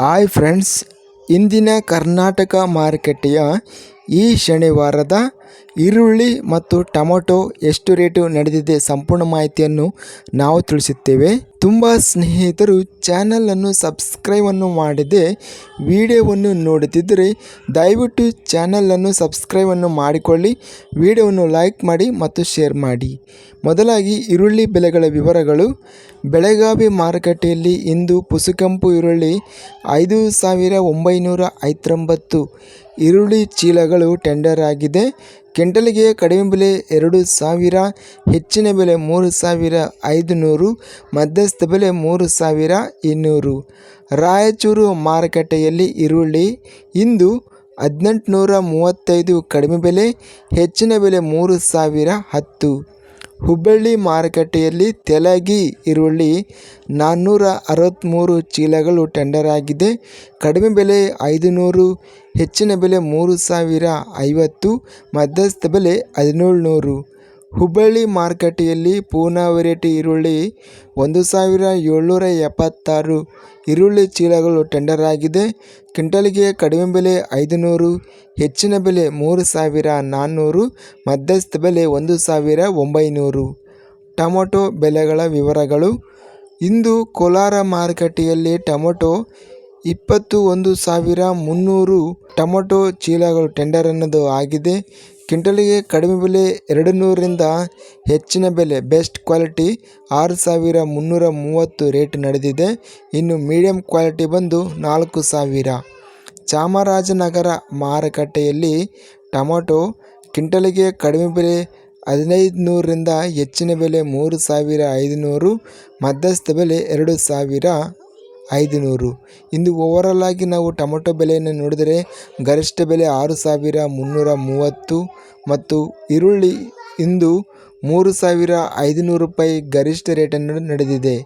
Hi friends ಇಂದಿನ ಕರ್ನಾಟಕ ಮಾರುಕಟ್ಟೆಯ ಈ ಶನಿವಾರದ ಈರುಳ್ಳಿ ಮತ್ತು ಟೊಮೊಟೊ ಎಷ್ಟು ರೇಟು ನಡೆದಿದೆ ಸಂಪೂರ್ಣ ಮಾಹಿತಿಯನ್ನು ನಾವು ತಿಳಿಸುತ್ತೇವೆ. ತುಂಬ ಸ್ನೇಹಿತರು ಚಾನಲನ್ನು ಸಬ್ಸ್ಕ್ರೈಬನ್ನು ಮಾಡದೆ ವಿಡಿಯೋವನ್ನು ನೋಡುತ್ತಿದ್ದರೆ ದಯವಿಟ್ಟು ಚಾನಲನ್ನು ಸಬ್ಸ್ಕ್ರೈಬನ್ನು ಮಾಡಿಕೊಳ್ಳಿ. ವಿಡಿಯೋವನ್ನು ಲೈಕ್ ಮಾಡಿ ಮತ್ತು ಶೇರ್ ಮಾಡಿ. ಮೊದಲಾಗಿ ಈರುಳ್ಳಿ ಬೆಲೆಗಳ ವಿವರಗಳು. ಬೆಳಗಾವಿ ಮಾರುಕಟ್ಟೆಯಲ್ಲಿ ಇಂದು ಪುಸುಕೆಂಪು ಈರುಳ್ಳಿ ಐದು ಸಾವಿರ ಒಂಬೈನೂರ ಐವತ್ತೊಂಬತ್ತು ಈರುಳ್ಳಿ ಚೀಲಗಳು ಟೆಂಡರ್ ಆಗಿದೆ. ಕ್ವಿಂಟಲ್ಗೆ ಕಡಿಮೆ ಬೆಲೆ ಎರಡು ಸಾವಿರ, ಹೆಚ್ಚಿನ ಬೆಲೆ ಮೂರು ಸಾವಿರ ಐದುನೂರು, ಮಧ್ಯಸ್ಥ ಬೆಲೆ ಮೂರು ಸಾವಿರ ಇನ್ನೂರು. ರಾಯಚೂರು ಮಾರುಕಟ್ಟೆಯಲ್ಲಿ ಈರುಳ್ಳಿ ಇಂದು ಹದಿನೆಂಟುನೂರ ಮೂವತ್ತೈದು ಕಡಿಮೆ ಬೆಲೆ, ಹೆಚ್ಚಿನ ಬೆಲೆ ಮೂರು ಸಾವಿರ ಹತ್ತು. ಹುಬ್ಬಳ್ಳಿ ಮಾರುಕಟ್ಟೆಯಲ್ಲಿ ತೆಲಗಿ ಈರುಳ್ಳಿ ನಾನ್ನೂರ ಅರವತ್ತ್ಮೂರು ಚೀಲಗಳು ಟೆಂಡರ್ ಆಗಿದೆ. ಕಡಿಮೆ ಬೆಲೆ ಐದುನೂರು, ಹೆಚ್ಚಿನ ಬೆಲೆ ಮೂರು ಸಾವಿರ ಐವತ್ತು, ಮಧ್ಯಸ್ಥ ಬೆಲೆ ಹದಿನೇಳು ನೂರು. ಹುಬ್ಬಳ್ಳಿ ಮಾರುಕಟ್ಟೆಯಲ್ಲಿ ಪೂನಾ ವೆರೈಟಿ ಈರುಳ್ಳಿ ಒಂದು ಸಾವಿರ ಏಳ್ನೂರ ಎಪ್ಪತ್ತಾರು ಈರುಳ್ಳಿ ಚೀಲಗಳು ಟೆಂಡರ್ ಆಗಿದೆ. ಕ್ವಿಂಟಲ್ಗೆ ಕಡಿಮೆ ಬೆಲೆ ಐದುನೂರು, ಹೆಚ್ಚಿನ ಬೆಲೆ ಮೂರು ಸಾವಿರ ನಾನ್ನೂರು, ಮಧ್ಯಸ್ಥ ಬೆಲೆ ಒಂದು ಸಾವಿರ ಒಂಬೈನೂರು. ಟೊಮೊಟೊ ಬೆಲೆಗಳ ವಿವರಗಳು. ಇಂದು ಕೋಲಾರ ಮಾರುಕಟ್ಟೆಯಲ್ಲಿ ಟೊಮೊಟೊ ಇಪ್ಪತ್ತು ಒಂದು ಸಾವಿರ ಮುನ್ನೂರು ಟೊಮೊಟೊ ಚೀಲಗಳು ಟೆಂಡರ್ ಅನ್ನೋದು ಆಗಿದೆ. ಕ್ವಿಂಟಲಿಗೆ ಕಡಿಮೆ ಬೆಲೆ ಎರಡು ನೂರರಿಂದ ಹೆಚ್ಚಿನ ಬೆಲೆ, ಬೆಸ್ಟ್ ಕ್ವಾಲಿಟಿ ಆರು ಸಾವಿರ ಮುನ್ನೂರ ಮೂವತ್ತು ರೇಟ್ ನಡೆದಿದೆ. ಇನ್ನು ಮೀಡಿಯಂ ಕ್ವಾಲಿಟಿ ಬಂದು ನಾಲ್ಕು ಸಾವಿರ. ಚಾಮರಾಜನಗರ ಮಾರುಕಟ್ಟೆಯಲ್ಲಿ ಟೊಮೊಟೊ ಕ್ವಿಂಟಲಿಗೆ ಕಡಿಮೆ ಬೆಲೆ ಹದಿನೈದು ನೂರರಿಂದ ಹೆಚ್ಚಿನ ಬೆಲೆ ಮೂರು ಸಾವಿರ ಐದುನೂರು, ಮಧ್ಯಸ್ಥ ಬೆಲೆ ಎರಡು ಸಾವಿರ. ಐದುನೂರು. ಇಂದು ಓವರಾಲ್ ಆಗಿ ನಾವು ಟೊಮೊಟೊ ಬೆಲೆಯನ್ನು ನೋಡಿದರೆ ಗರಿಷ್ಠ ಬೆಲೆ ಆರು ಸಾವಿರ ಮುನ್ನೂರ ಮೂವತ್ತು ಮತ್ತು ಈರುಳ್ಳಿ ಇಂದು ಮೂರು ಸಾವಿರ ಐದುನೂರು ರೂಪಾಯಿ ಗರಿಷ್ಠ ರೇಟನ್ನು ನಡೆದಿದೆ.